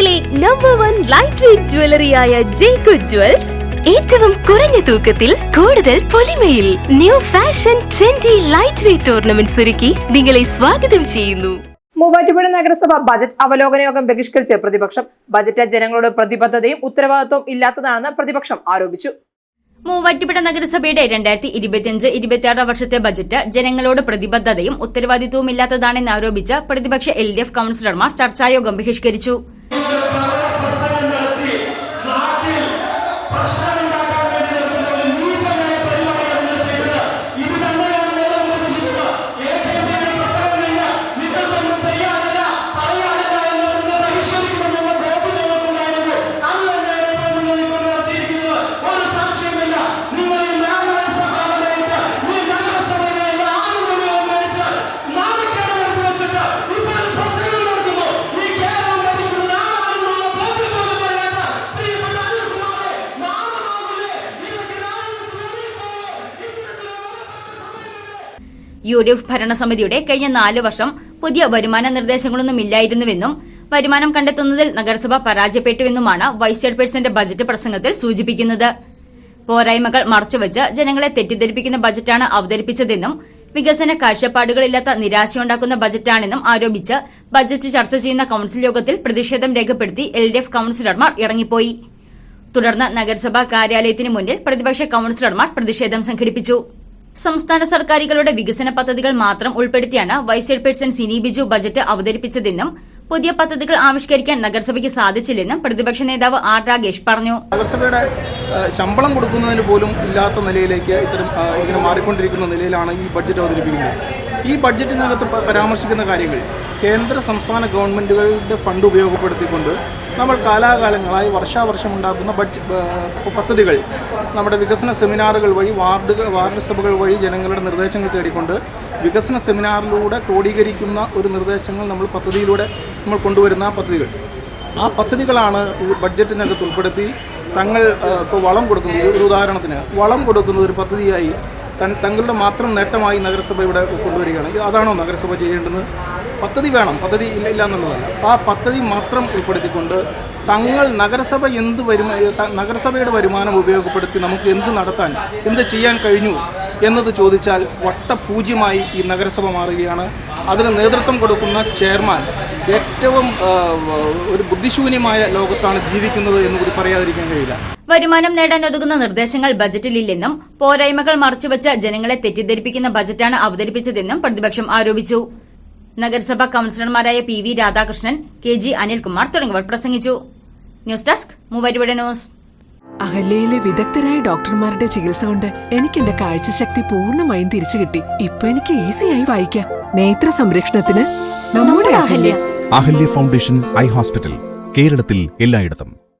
കേരളത്തിലെ number one light weight ജ്വല്ലറിയായ ജേക്കു jewels ഏറ്റവും കുറഞ്ഞ തൂക്കത്തിൽ കൂടുതൽ പൊലിമയിൽ new fashion trendy light weight ornaments ഒരുക്കി നിങ്ങളെ സ്വാഗതം ചെയ്യുന്നു. മൂവാറ്റുപുഴ നഗരസഭ ബജറ്റ് അവലോകന യോഗം ബഹിഷ്കരിച്ച് പ്രതിപക്ഷം. ബജറ്റ് ജനങ്ങളുടെ പ്രതിബദ്ധതയും ഉത്തരവാദിത്വവും ഇല്ലാത്തതാണെന്ന് പ്രതിപക്ഷം ആരോപിച്ചു. മൂവാറ്റുപുഴ നഗരസഭയുടെ രണ്ടായിരത്തി ഇരുപത്തിയഞ്ച് ഇരുപത്തിയാറ് വർഷത്തെ ബജറ്റ് ജനങ്ങളോട് പ്രതിബദ്ധതയും ഉത്തരവാദിത്വവും ഇല്ലാത്തതാണെന്ന് ആരോപിച്ച് പ്രതിപക്ഷ എൽ ഡി എഫ് കൌൺസിലർമാർ ചർച്ചായോഗം ബഹിഷ്കരിച്ചു. പ്രസംഗം നടത്തി നാട്ടിൽ പ്രശ്നം യു ഡി എഫ് ഭരണസമിതിയുടെ കഴിഞ്ഞ നാല് വർഷം പുതിയ വരുമാന നിർദ്ദേശങ്ങളൊന്നും ഇല്ലായിരുന്നുവെന്നും വരുമാനം കണ്ടെത്തുന്നതിൽ നഗരസഭ പരാജയപ്പെട്ടുവെന്നുമാണ് വൈസ് ചെയർപേഴ്സന്റെ ബജറ്റ് പ്രസംഗത്തിൽ സൂചിപ്പിക്കുന്നത്. പോരായ്മകൾ മറച്ചുവെച്ച് ജനങ്ങളെ തെറ്റിദ്ധരിപ്പിക്കുന്ന ബജറ്റാണ് അവതരിപ്പിച്ചതെന്നും വികസന കാഴ്ചപ്പാടുകളില്ലാത്ത നിരാശയുണ്ടാക്കുന്ന ബജറ്റാണെന്നും ആരോപിച്ച് ബജറ്റ് ചർച്ച ചെയ്യുന്ന കൌൺസിൽ യോഗത്തിൽ പ്രതിഷേധം രേഖപ്പെടുത്തി എൽ ഡി എഫ് കൌൺസിലർമാർ ഇറങ്ങിപ്പോയി. തുടർന്ന് നഗരസഭാ കാര്യാലയത്തിന് മുന്നിൽ പ്രതിപക്ഷ കൌൺസിലർമാർ പ്രതിഷേധം സംഘടിപ്പിച്ചു. സംസ്ഥാന സർക്കാരുകളുടെ വികസന പദ്ധതികൾ മാത്രം ഉൾപ്പെടുത്തിയാണ് vice chairperson Sini Biju budget അവതരിപ്പിച്ചതെന്നും പുതിയ പദ്ധതികൾ ആവിഷ്കരിക്കാൻ നഗരസഭയ്ക്ക് സാധിച്ചില്ലെന്നും പ്രതിപക്ഷ നേതാവ് ആർ രാഗേഷ് പറഞ്ഞു. നഗരസഭയുടെ ശമ്പളം കൊടുക്കുന്നതിന് പോലും ഇല്ലാത്ത നിലയിലേക്ക് ഇത്തരം ഇങ്ങനെ മാറിക്കൊണ്ടിരിക്കുന്ന നിലയിലാണ് ഈ ബഡ്ജറ്റ് അവതരിപ്പിക്കുന്നത്. ഈ ബഡ്ജറ്റിനകത്ത് പരാമർശിക്കുന്ന കാര്യങ്ങൾ കേന്ദ്ര സംസ്ഥാന ഗവൺമെന്റുകളുടെ ഫണ്ട് ഉപയോഗപ്പെടുത്തിക്കൊണ്ട് നമ്മൾ കാലാകാലങ്ങളായി വർഷാവർഷം ഉണ്ടാക്കുന്ന ബഡ്ജറ്റ് പദ്ധതികൾ നമ്മുടെ വികസന സെമിനാറുകൾ വഴി വാർഡുകൾ വാർഡ് സഭകൾ വഴി ജനങ്ങളുടെ നിർദ്ദേശങ്ങൾ തേടിക്കൊണ്ട് വികസന സെമിനാറിലൂടെ ക്രോഡീകരിക്കുന്ന ഒരു നിർദ്ദേശങ്ങൾ നമ്മൾ പദ്ധതിയിലൂടെ നമ്മൾ കൊണ്ടുവരുന്ന പദ്ധതികൾ. ആ പദ്ധതികളാണ് ഈ ബഡ്ജറ്റിനകത്ത് ഉൾപ്പെടുത്തി തങ്ങൾ ഇപ്പോൾ വളം കൊടുക്കുന്നത്. ഒരു ഉദാഹരണത്തിന് വളം കൊടുക്കുന്നത് ഒരു പദ്ധതിയായി തങ്ങളുടെ മാത്രം നേട്ടമായി നഗരസഭ ഇവിടെ കൊണ്ടുവരികയാണ്. അതാണോ നഗരസഭ ചെയ്യേണ്ടത്? പദ്ധതി വേണം. പദ്ധതി ഇല്ല ഇല്ല എന്നുള്ളതല്ല. ആ പദ്ധതി മാത്രം ഉൾപ്പെടുത്തിക്കൊണ്ട് തങ്ങൾ നഗരസഭ എന്ത് വരുമാ നഗരസഭയുടെ വരുമാനം ഉപയോഗപ്പെടുത്തി നമുക്ക് എന്ത് നടത്താൻ എന്ത് ചെയ്യാൻ കഴിഞ്ഞു എന്നത് ചോദിച്ചാൽ വട്ടപൂജ്യമായി ഈ നഗരസഭ മാറുകയാണ്. അതിന് നേതൃത്വം കൊടുക്കുന്ന ചെയർമാൻ ഏറ്റവും ഒരു ബുദ്ധിശൂന്യമായ ലോകത്താണ് ജീവിക്കുന്നത് എന്ന് കൂടി പറയാതിരിക്കാൻ കഴിയില്ല. വരുമാനം നേടാൻ ഒതുങ്ങുന്ന നിർദ്ദേശങ്ങൾ ബജറ്റിലില്ലെന്നും പോരായ്മകൾ മറച്ചുവെച്ച് ജനങ്ങളെ തെറ്റിദ്ധരിപ്പിക്കുന്ന ബജറ്റാണ് അവതരിപ്പിച്ചതെന്നും പ്രതിപക്ഷം ആരോപിച്ചു. നഗരസഭാ കൌൺസിലർമാരായ P V Radhakrishnan K G Anilkumar തുടങ്ങിയവർ പ്രസംഗിച്ചു. News desk news. അഹല്യയിലെ വിദഗ്ധരായ ഡോക്ടർമാരുടെ ചികിത്സ കൊണ്ട് എനിക്ക് എന്റെ കാഴ്ചശക്തി പൂർണമായും തിരിച്ചു കിട്ടി. ഇപ്പൊ എനിക്ക് ഈസിയായി വായിക്കാം. നേത്ര സംരക്ഷണത്തിന് നമ്മുടെ Ahalya. Ahalya foundation eye hospital കേരളത്തിൽ എല്ലായിടത്തും.